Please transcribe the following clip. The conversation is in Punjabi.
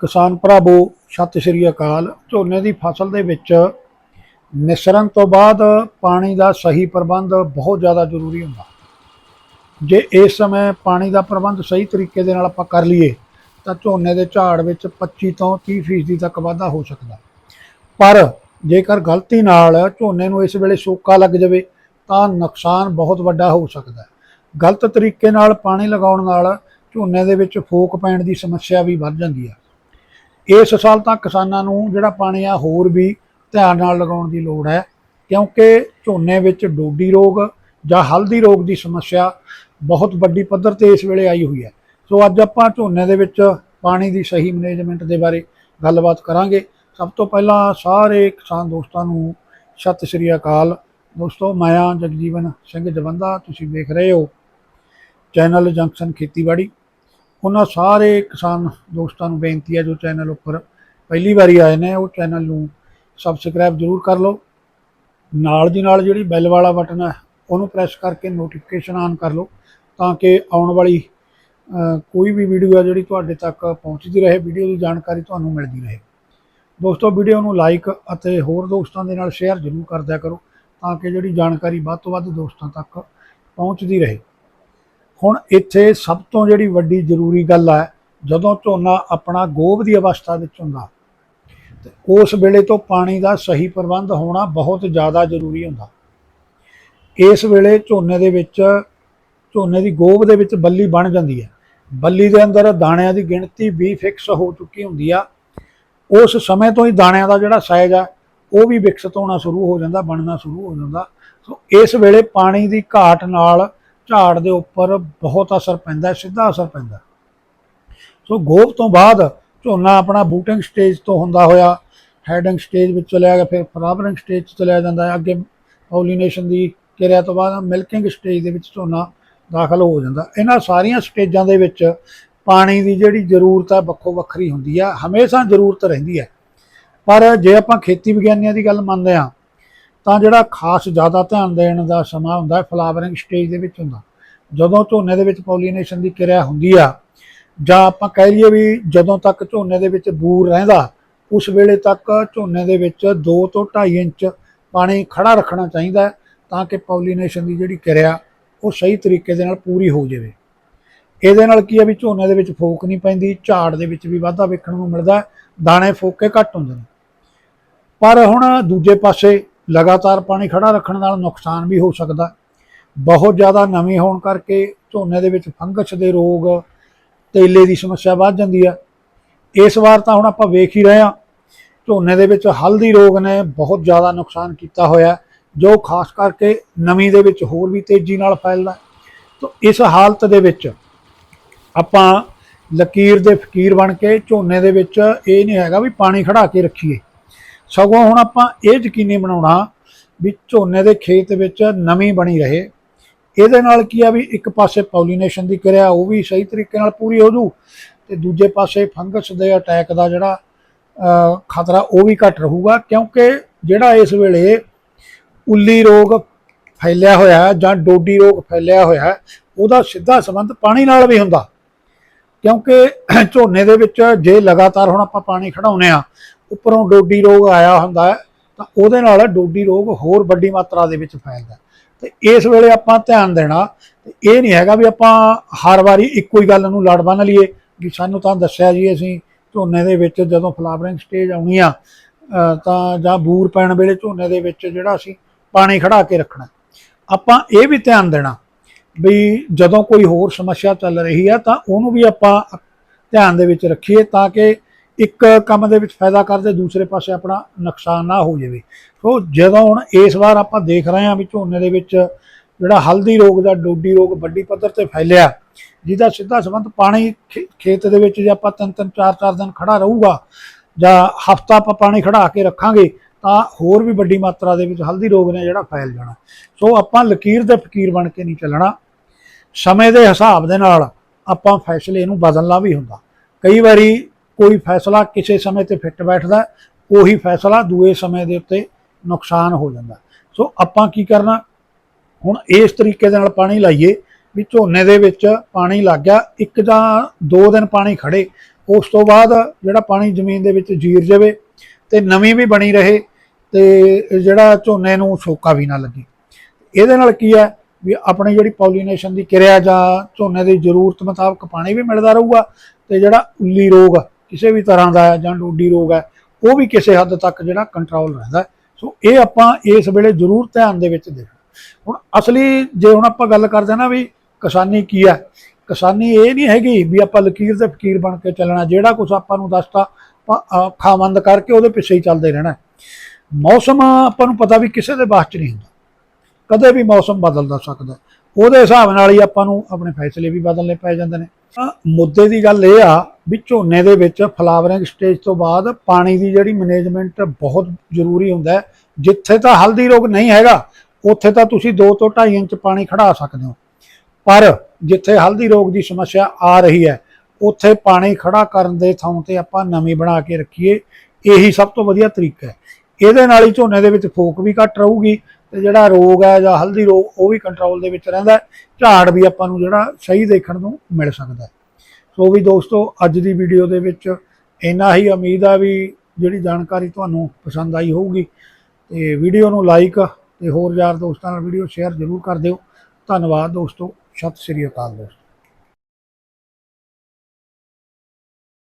ਕਿਸਾਨ ਭਰਾਵੋ ਸਤਿ ਸ਼੍ਰੀ ਅਕਾਲ। ਝੋਨੇ ਦੀ ਫਸਲ ਦੇ ਵਿੱਚ ਨਿਸਰਨ ਤੋਂ ਬਾਅਦ ਪਾਣੀ ਦਾ ਸਹੀ ਪ੍ਰਬੰਧ ਬਹੁਤ ਜ਼ਿਆਦਾ ਜ਼ਰੂਰੀ ਹੁੰਦਾ। ਜੇ ਇਸ ਸਮੇਂ ਪਾਣੀ ਦਾ ਪ੍ਰਬੰਧ ਸਹੀ ਤਰੀਕੇ ਦੇ ਨਾਲ ਆਪਾਂ ਕਰ ਲਈਏ, ਤਾਂ ਝੋਨੇ ਦੇ ਝਾੜ ਵਿੱਚ 25 ਤੋਂ 30 ਫੀਸਦੀ ਤੱਕ ਵਾਧਾ ਹੋ ਸਕਦਾ। ਪਰ ਜੇਕਰ ਗਲਤੀ ਨਾਲ ਝੋਨੇ ਨੂੰ ਇਸ ਵੇਲੇ ਸੋਕਾ ਲੱਗ ਜਾਵੇ, ਤਾਂ ਨੁਕਸਾਨ ਬਹੁਤ ਵੱਡਾ ਹੋ ਸਕਦਾ। ਹੈ ਗਲਤ ਤਰੀਕੇ ਨਾਲ ਪਾਣੀ ਲਗਾਉਣ ਨਾਲ ਝੋਨੇ ਦੇ ਵਿੱਚ ਫੋਕ ਪੈਣ ਦੀ ਸਮੱਸਿਆ ਵੀ ਵੱਧ ਜਾਂਦੀ ਹੈ ਇਸ ਸਾਲ ਤਾਂ ਕਿਸਾਨਾਂ ਨੂੰ ਜਿਹੜਾ ਪਾਣੀ ਆ ਹੋਰ ਵੀ ਧਿਆਨ ਨਾਲ ਲਗਾਉਣ ਦੀ ਲੋੜ ਹੈ, ਕਿਉਂਕਿ ਝੋਨੇ ਵਿੱਚ ਡੋਡੀ ਰੋਗ ਜਾਂ ਹਲਦੀ ਰੋਗ ਦੀ ਸਮੱਸਿਆ ਬਹੁਤ ਵੱਡੀ ਪੱਧਰ ਤੇ ਇਸ ਵੇਲੇ ਆਈ ਹੋਈ ਹੈ। ਸੋ ਅੱਜ ਆਪਾਂ ਝੋਨੇ ਦੇ ਵਿੱਚ ਪਾਣੀ ਦੀ ਸਹੀ ਮੈਨੇਜਮੈਂਟ ਦੇ ਬਾਰੇ ਗੱਲਬਾਤ ਕਰਾਂਗੇ। ਸਭ ਤੋਂ ਪਹਿਲਾਂ ਸਾਰੇ ਕਿਸਾਨ ਦੋਸਤਾਂ ਨੂੰ ਸਤਿ ਸ਼੍ਰੀ ਅਕਾਲ। ਦੋਸਤੋ, ਮੈਂ ਜਗਜੀਵਨ ਸਿੰਘ ਜਵੰਦਾ, ਤੁਸੀਂ ਵੇਖ ਰਹੇ ਹੋ ਚੈਨਲ ਜੰਕਸ਼ਨ ਖੇਤੀਬਾੜੀ। ਉਹਨਾਂ ਸਾਰੇ ਕਿਸਾਨ ਦੋਸਤਾਂ ਨੂੰ ਬੇਨਤੀ ਹੈ ਜੋ ਚੈਨਲ ਉੱਪਰ ਪਹਿਲੀ ਵਾਰੀ ਆਏ ਨੇ, ਉਹ ਚੈਨਲ ਨੂੰ ਸਬਸਕ੍ਰਾਈਬ ਜ਼ਰੂਰ ਕਰ ਲਓ। ਨਾਲ ਦੀ ਨਾਲ ਜਿਹੜੀ ਬੈਲ ਵਾਲਾ ਬਟਨ ਹੈ, ਉਹਨੂੰ ਪ੍ਰੈਸ ਕਰਕੇ ਨੋਟੀਫਿਕੇਸ਼ਨ ਆਨ ਕਰ ਲਓ ਤਾਂ ਕਿ ਆਉਣ ਵਾਲੀ ਕੋਈ ਵੀ ਵੀਡੀਓ ਹੈ ਜਿਹੜੀ ਤੁਹਾਡੇ ਤੱਕ ਪਹੁੰਚਦੀ ਰਹੇ ਵੀਡੀਓ ਦੀ ਜਾਣਕਾਰੀ ਤੁਹਾਨੂੰ ਮਿਲਦੀ ਰਹੇ। ਦੋਸਤੋ ਵੀਡੀਓ ਨੂੰ ਲਾਈਕ ਅਤੇ ਹੋਰ ਦੋਸਤਾਂ ਦੇ ਨਾਲ ਸ਼ੇਅਰ ਜ਼ਰੂਰ ਕਰਦਿਆ ਕਰੋ ਤਾਂ ਕਿ ਜਿਹੜੀ ਜਾਣਕਾਰੀ ਵੱਧ ਤੋਂ ਵੱਧ ਦੋਸਤਾਂ ਤੱਕ ਪਹੁੰਚਦੀ ਰਹੇ। ਹੁਣ ਇੱਥੇ ਸਭ ਤੋਂ ਜਿਹੜੀ ਵੱਡੀ ਜ਼ਰੂਰੀ ਗੱਲ ਹੈ, ਜਦੋਂ ਝੋਨਾ ਆਪਣਾ ਗੋਭ ਦੀ ਅਵਸਥਾ ਵਿੱਚ ਹੁੰਦਾ, ਤੇ ਉਸ ਵੇਲੇ ਤੋਂ ਪਾਣੀ ਦਾ ਸਹੀ ਪ੍ਰਬੰਧ ਹੋਣਾ ਬਹੁਤ ਜ਼ਿਆਦਾ ਜ਼ਰੂਰੀ ਹੁੰਦਾ। ਇਸ ਵੇਲੇ ਝੋਨੇ ਦੇ ਵਿੱਚ, ਝੋਨੇ ਦੀ ਗੋਭ ਦੇ ਵਿੱਚ ਬੱਲੀ ਬਣ ਜਾਂਦੀ ਹੈ। ਬੱਲੀ ਦੇ ਅੰਦਰ ਦਾਣਿਆਂ ਦੀ ਗਿਣਤੀ ਵੀ ਫਿਕਸ ਹੋ ਚੁੱਕੀ ਹੁੰਦੀ ਆ। ਉਸ ਸਮੇਂ ਤੋਂ ਹੀ ਦਾਣਿਆਂ ਦਾ ਜਿਹੜਾ ਸਾਈਜ਼ ਆ, ਉਹ ਵੀ ਵਿਕਸਿਤ ਹੋਣਾ ਸ਼ੁਰੂ ਹੋ ਜਾਂਦਾ, ਬਣਨਾ ਸ਼ੁਰੂ ਹੋ ਜਾਂਦਾ। ਸੋ ਇਸ ਵੇਲੇ ਪਾਣੀ ਦੀ ਘਾਟ ਨਾਲ ਝਾੜ ਦੇ ਉੱਪਰ ਬਹੁਤ ਅਸਰ ਪੈਂਦਾ ਸਿੱਧਾ ਅਸਰ ਪੈਂਦਾ ਸੋ ਗੋਭ ਤੋਂ ਬਾਅਦ ਝੋਨਾ ਆਪਣਾ ਬੂਟਿੰਗ ਸਟੇਜ ਤੋਂ ਹੁੰਦਾ ਹੋਇਆ, ਹੈਡਿੰਗ ਸਟੇਜ ਵਿੱਚ ਚਲਿਆ ਗਿਆ, ਫਿਰ ਫਲਾਵਰਿੰਗ ਸਟੇਜ 'ਚ ਚਲਿਆ ਜਾਂਦਾ ਹੈ। ਅੱਗੇ ਪੋਲੀਨੇਸ਼ਨ ਦੀ ਕਿਰਿਆ ਤੋਂ ਬਾਅਦ ਮਿਲਕਿੰਗ ਸਟੇਜ ਦੇ ਵਿੱਚ ਝੋਨਾ ਦਾਖਲ ਹੋ ਜਾਂਦਾ ਇਹਨਾਂ ਸਾਰੀਆਂ ਸਟੇਜਾਂ ਦੇ ਵਿੱਚ ਪਾਣੀ ਦੀ ਜਿਹੜੀ ਜ਼ਰੂਰਤ ਹੈ, ਵੱਖੋ ਵੱਖਰੀ ਹੁੰਦੀ ਹੈ। ਹਮੇਸ਼ਾ ਜ਼ਰੂਰਤ ਰਹਿੰਦੀ ਹੈ। ਪਰ ਜੇ ਆਪਾਂ ਖੇਤੀ ਵਿਗਿਆਨੀਆਂ ਦੀ ਗੱਲ ਮੰਨਦੇ ਹਾਂ ਤਾਂ ਜਿਹੜਾ ਖਾਸ ਜ਼ਿਆਦਾ ਧਿਆਨ ਦੇਣ ਦਾ ਸਮਾਂ ਹੁੰਦਾ ਹੈ ਫਲਾਵਰਿੰਗ ਸਟੇਜ ਦੇ ਵਿੱਚ ਹੁੰਦਾ। ਜਦੋਂ ਝੋਨੇ ਦੇ ਵਿੱਚ ਪੋਲੀਨੇਸ਼ਨ ਦੀ ਕਿਰਿਆ ਹੁੰਦੀ ਆ ਜਾਂ ਆਪਾਂ ਕਹਿ ਲਈਏ ਵੀ ਜਦੋਂ ਤੱਕ ਝੋਨੇ ਦੇ ਵਿੱਚ ਬੂਰ ਰਹਿੰਦਾ ਉਸ ਵੇਲੇ ਤੱਕ ਝੋਨੇ ਦੇ ਵਿੱਚ 2 ਤੋਂ 2.5 ਇੰਚ ਪਾਣੀ ਖੜਾ ਰੱਖਣਾ ਚਾਹੀਦਾ ਤਾਂ ਕਿ ਪੋਲੀਨੇਸ਼ਨ ਦੀ ਜਿਹੜੀ ਕਿਰਿਆ ਉਹ ਸਹੀ ਤਰੀਕੇ ਦੇ ਨਾਲ ਪੂਰੀ ਹੋ ਜਾਵੇ। ਇਹਦੇ ਨਾਲ ਕੀ ਹੈ ਵੀ ਝੋਨੇ ਦੇ ਵਿੱਚ ਫੋਕ ਨਹੀਂ ਪੈਂਦੀ ਝਾੜ ਦੇ ਵਿੱਚ ਵੀ ਵਾਧਾ ਵੇਖਣ ਨੂੰ ਮਿਲਦਾ ਹੈ, ਦਾਣੇ ਫੋਕੇ ਘੱਟ ਹੁੰਦੇ ਨੇ। ਪਰ ਹੁਣ ਦੂਜੇ ਪਾਸੇ ਲਗਾਤਾਰ ਪਾਣੀ ਖੜਾ ਰੱਖਣ ਨਾਲ ਨੁਕਸਾਨ ਵੀ ਹੋ ਸਕਦਾ। ਬਹੁਤ ਜ਼ਿਆਦਾ ਨਮੀ ਹੋਣ ਕਰਕੇ ਝੋਨੇ ਦੇ ਵਿੱਚ ਫੰਗਸ ਦੇ ਰੋਗ, ਤੇਲੇ ਦੀ ਸਮੱਸਿਆ ਵੱਧ ਜਾਂਦੀ ਹੈ ਇਸ ਵਾਰ ਤਾਂ ਹੁਣ ਆਪਾਂ ਵੇਖ ਹੀ ਰਹੇ ਹਾਂ, ਝੋਨੇ ਦੇ ਵਿੱਚ ਹਲਦੀ ਰੋਗ ਨੇ ਬਹੁਤ ਜ਼ਿਆਦਾ ਨੁਕਸਾਨ ਕੀਤਾ ਹੋਇਆ ਜੋ ਖਾਸ ਕਰਕੇ ਨਮੀ ਦੇ ਵਿੱਚ ਹੋਰ ਵੀ ਤੇਜ਼ੀ ਨਾਲ ਫੈਲਦਾ ਤਾਂ ਇਸ ਹਾਲਤ ਦੇ ਵਿੱਚ ਆਪਾਂ ਲਕੀਰ ਦੇ ਫਕੀਰ ਬਣ ਕੇ ਝੋਨੇ ਦੇ ਵਿੱਚ ਇਹ ਨਹੀਂ ਹੈਗਾ ਵੀ ਪਾਣੀ ਖੜਾ ਕੇ ਰੱਖੀਏ। ਸਗੋਂ ਹੁਣ ਆਪਾਂ ਇਹ ਯਕੀਨੀ ਬਣਾਉਣਾ ਵੀ ਝੋਨੇ ਦੇ ਖੇਤ ਵਿੱਚ ਨਮੀ ਬਣੀ ਰਹੇ। ਇਹਦੇ ਨਾਲ ਕੀ ਆ ਵੀ ਇੱਕ ਪਾਸੇ ਪੋਲੀਨੇਸ਼ਨ ਦੀ ਕਿਰਿਆ ਉਹ ਵੀ ਸਹੀ ਤਰੀਕੇ ਨਾਲ ਪੂਰੀ ਹੋ ਜੂ ਤੇ ਦੂਜੇ ਪਾਸੇ ਫੰਗਸ ਦੇ ਅਟੈਕ ਦਾ ਜਿਹੜਾ ਖਤਰਾ ਉਹ ਵੀ ਘਟ ਰਹੂਗਾ ਕਿਉਂਕਿ ਜਿਹੜਾ ਇਸ ਵੇਲੇ ਉੱਲੀ ਰੋਗ ਫੈਲਿਆ ਹੋਇਆ ਜਾਂ ਡੋਡੀ ਰੋਗ ਫੈਲਿਆ ਹੋਇਆ ਉਹਦਾ ਸਿੱਧਾ ਸੰਬੰਧ ਪਾਣੀ ਨਾਲ ਵੀ ਹੁੰਦਾ। ਕਿਉਂਕਿ ਝੋਨੇ ਦੇ ਵਿੱਚ ਜੇ ਲਗਾਤਾਰ ਹੁਣ ਆਪਾਂ ਪਾਣੀ ਖੜਾਉਨੇ ਆ ਉੱਪਰੋਂ ਡੋਡੀ ਰੋਗ ਆਇਆ ਹੁੰਦਾ ਹੈ, ਤਾਂ ਉਹਦੇ ਨਾਲ ਡੋਡੀ ਰੋਗ ਹੋਰ ਵੱਡੀ ਮਾਤਰਾ ਦੇ ਵਿੱਚ ਫੈਲਦਾ ਹੈ। ਤੇ ਇਸ ਵੇਲੇ ਆਪਾਂ ਧਿਆਨ ਦੇਣਾ ਇਹ ਨਹੀਂ ਹੈਗਾ ਵੀ ਆਪਾਂ ਹਰ ਵਾਰੀ ਇੱਕੋ ਹੀ ਗੱਲ ਨੂੰ ਲੜ ਬੰਨ ਲਈਏ, ਵੀ ਸਾਨੂੰ ਤਾਂ ਦੱਸਿਆ ਜੀ ਅਸੀਂ ਝੋਨੇ ਦੇ ਵਿੱਚ ਜਦੋਂ ਫਲਾਵਰਿੰਗ ਸਟੇਜ ਆਉਣੀ ਆ ਤਾਂ ਜਾਂ ਬੂਰ ਪੈਣ ਵੇਲੇ ਝੋਨੇ ਦੇ ਵਿੱਚ ਜਿਹੜਾ ਅਸੀਂ ਪਾਣੀ ਖੜਾ ਕੇ ਰੱਖਣਾ ਆਪਾਂ ਇਹ ਵੀ ਧਿਆਨ ਦੇਣਾ ਵੀ ਜਦੋਂ ਕੋਈ ਹੋਰ ਸਮੱਸਿਆ ਚੱਲ ਰਹੀ ਆ, ਤਾਂ ਉਹਨੂੰ ਵੀ ਆਪਾਂ ਧਿਆਨ ਦੇ ਵਿੱਚ ਰੱਖੀਏ ਤਾਂ ਕਿ ਇੱਕ ਕੰਮ ਦੇ ਵਿੱਚ ਫਾਇਦਾ ਕਰਦੇ, ਦੂਸਰੇ ਪਾਸੇ ਆਪਣਾ ਨੁਕਸਾਨ ਨਾ ਹੋ ਜਾਵੇ। ਸੋ ਜਦੋਂ ਹੁਣ ਇਸ ਵਾਰ ਆਪਾਂ ਦੇਖ ਰਹੇ ਹਾਂ ਵੀ ਝੋਨੇ ਦੇ ਵਿੱਚ ਜਿਹੜਾ ਹਲਦੀ ਰੋਗ ਦਾ, ਡੋਡੀ ਰੋਗ, ਵੱਡੀ ਪੱਧਰ ਤੇ ਫੈਲਿਆ, ਜਿਹਦਾ ਸਿੱਧਾ ਸੰਬੰਧ ਪਾਣੀ ਖੇ- ਖੇਤ ਦੇ ਵਿੱਚ ਜੇ ਆਪਾਂ ਤਿੰਨ ਤਿੰਨ, ਚਾਰ ਚਾਰ ਦਿਨ ਖੜਾ ਰਹੂਗਾ ਜਾਂ ਹਫਤਾ ਆਪਾਂ ਪਾਣੀ ਖੜਾ ਕੇ ਰੱਖਾਂਗੇ, ਤਾਂ ਹੋਰ ਵੀ ਵੱਡੀ ਮਾਤਰਾ ਦੇ ਵਿੱਚ ਹਲਦੀ ਰੋਗ ਨੇ ਜਿਹੜਾ ਫੈਲ ਜਾਣਾ। ਸੋ ਆਪਾਂ ਲਕੀਰ ਦੇ ਫਕੀਰ ਬਣ ਕੇ ਨਹੀਂ ਚੱਲਣਾ। ਸਮੇਂ ਦੇ ਹਿਸਾਬ ਦੇ ਨਾਲ ਆਪਾਂ ਫੈਸਲੇ ਨੂੰ ਬਦਲਣਾ ਵੀ ਹੁੰਦਾ। ਕਈ ਵਾਰੀ ਕੋਈ ਫੈਸਲਾ ਕਿਸੇ ਸਮੇਂ ਤੇ ਫਿੱਟ ਬੈਠਦਾ ਉਹੀ ਫੈਸਲਾ ਦੂਏ ਸਮੇਂ ਦੇ ਉੱਤੇ ਨੁਕਸਾਨ ਹੋ ਜਾਂਦਾ ਸੋ ਆਪਾਂ ਕੀ ਕਰਨਾ? ਹੁਣ ਇਸ ਤਰੀਕੇ ਦੇ ਨਾਲ ਪਾਣੀ ਲਾਈਏ, ਵੀ ਝੋਨੇ ਦੇ ਵਿੱਚ ਪਾਣੀ ਲੱਗ ਗਿਆ, ਇੱਕ ਜਾਂ ਦੋ ਦਿਨ ਪਾਣੀ ਖੜੇ ਉਸ ਤੋਂ ਬਾਅਦ ਜਿਹੜਾ ਪਾਣੀ ਜ਼ਮੀਨ ਦੇ ਵਿੱਚ ਜੀਰ ਜਾਵੇ ਤੇ ਨਵੀਂ ਵੀ ਬਣੀ ਰਹੇ ਤੇ ਜਿਹੜਾ ਝੋਨੇ ਨੂੰ ਸੋਕਾ ਵੀ ਨਾ ਲੱਗੇ। ਇਹਦੇ ਨਾਲ ਕੀ ਹੈ? ਵੀ ਆਪਣੀ ਜਿਹੜੀ ਪੋਲੀਨੇਸ਼ਨ ਦੀ ਕਿਰਿਆ ਜਾਂ ਝੋਨੇ ਦੀ ਜ਼ਰੂਰਤ ਮੁਤਾਬਕ ਪਾਣੀ ਵੀ ਮਿਲਦਾ ਰਹੂਗਾ ਤੇ ਜਿਹੜਾ ਉੱਲੀ ਰੋਗ ਕਿਸੇ ਵੀ ਤਰ੍ਹਾਂ ਦਾ ਜਾਂ ਡੋਡੀ ਰੋਗ ਹੈ, ਉਹ ਵੀ ਕਿਸੇ ਹੱਦ ਤੱਕ ਜਿਹੜਾ ਕੰਟਰੋਲ ਰਹਿੰਦਾ ਸੋ ਇਹ ਆਪਾਂ ਇਸ ਵੇਲੇ ਜ਼ਰੂਰ ਧਿਆਨ ਦੇ ਵਿੱਚ ਦੇਖਣਾ। ਹੁਣ ਅਸਲੀ ਜੇ ਹੁਣ ਆਪਾਂ ਗੱਲ ਕਰਦੇ ਨਾ ਵੀ ਕਿਸਾਨੀ ਕੀ ਹੈ, ਕਿਸਾਨੀ ਇਹ ਨਹੀਂ ਹੈਗੀ ਵੀ ਆਪਾਂ ਲਕੀਰ ਤੇ ਫਕੀਰ ਬਣ ਕੇ ਚੱਲਣਾ, ਜਿਹੜਾ ਕੁਝ ਆਪਾਂ ਨੂੰ ਦੱਸਤਾ ਖਾਮੰਦ ਕਰਕੇ ਉਹਦੇ ਪਿੱਛੇ ਹੀ ਚੱਲਦੇ ਰਹਿਣਾ ਮੌਸਮ ਆਪਾਂ ਨੂੰ ਪਤਾ ਵੀ ਕਿਸੇ ਦੇ ਬਾਸ ਚ ਨਹੀਂ ਹੁੰਦਾ। ਕਦੇ ਵੀ ਮੌਸਮ ਬਦਲਦਾ ਸਕਦਾ ਉਹਦੇ ਹਿਸਾਬ ਨਾਲ ਹੀ ਆਪਾਂ ਨੂੰ ਆਪਣੇ ਫੈਸਲੇ ਵੀ ਬਦਲਨੇ ਪੈ ਜਾਂਦੇ ਨੇ। ਮੁੱਦੇ ਦੀ ਗੱਲ ਇਹ ਆ ਵੀ ਝੋਨੇ ਦੇ ਵਿੱਚ ਫਲਾਵਰਿੰਗ ਸਟੇਜ ਤੋਂ ਬਾਅਦ ਪਾਣੀ ਦੀ ਜਿਹੜੀ ਮੈਨੇਜਮੈਂਟ ਬਹੁਤ ਜ਼ਰੂਰੀ ਹੁੰਦਾ ਹੈ। ਜਿੱਥੇ ਤਾਂ ਹਲਦੀ ਰੋਗ ਨਹੀਂ ਹੈਗਾ, ਉੱਥੇ ਤਾਂ ਤੁਸੀਂ 2 ਤੋਂ 2.5 ਇੰਚ ਪਾਣੀ ਖੜਾ ਸਕਦੇ ਹੋ। ਪਰ ਜਿੱਥੇ ਹਲਦੀ ਰੋਗ ਦੀ ਸਮੱਸਿਆ ਆ ਰਹੀ ਹੈ, ਉੱਥੇ ਪਾਣੀ ਖੜਾ ਕਰਨ ਦੇ ਥਾਂ ਤੇ ਆਪਾਂ ਨਵੀਂ ਬਣਾ ਕੇ ਰੱਖੀਏ। ਇਹੀ ਸਭ ਤੋਂ ਵਧੀਆ ਤਰੀਕਾ ਹੈ। ਇਹਦੇ ਨਾਲ ਹੀ ਝੋਨੇ ਦੇ ਵਿੱਚ ਫੋਕ ਵੀ ਘੱਟ ਰਹੂਗੀ ਤੇ ਜਿਹੜਾ ਰੋਗ ਹੈ ਜਾਂ ਹਲਦੀ ਰੋਗ, ਉਹ ਵੀ ਕੰਟਰੋਲ ਦੇ ਵਿੱਚ ਰਹਿੰਦਾ ਝਾੜ ਵੀ ਆਪਾਂ ਨੂੰ ਜਿਹੜਾ ਸਹੀ ਦੇਖਣ ਨੂੰ ਮਿਲ ਸਕਦਾ ਹੈ। ਸੋ ਵੀ ਦੋਸਤੋ, ਅੱਜ ਦੀ ਵੀਡੀਓ ਦੇ ਵਿੱਚ ਇੰਨਾ ਹੀ ਉਮੀਦ ਆ ਵੀ ਜਿਹੜੀ ਜਾਣਕਾਰੀ ਤੁਹਾਨੂੰ ਪਸੰਦ ਆਈ ਹੋਊਗੀ, ਤੇ ਵੀਡੀਓ ਨੂੰ ਲਾਈਕ ਤੇ ਹੋਰ ਯਾਰ ਦੋਸਤਾਂ ਨਾਲ ਵੀਡੀਓ ਸ਼ੇਅਰ ਜ਼ਰੂਰ ਕਰ ਦਿਓ। ਧੰਨਵਾਦ ਦੋਸਤੋ, ਸਤਿ ਸ੍ਰੀ ਅਕਾਲ ਦੋਸਤੋ।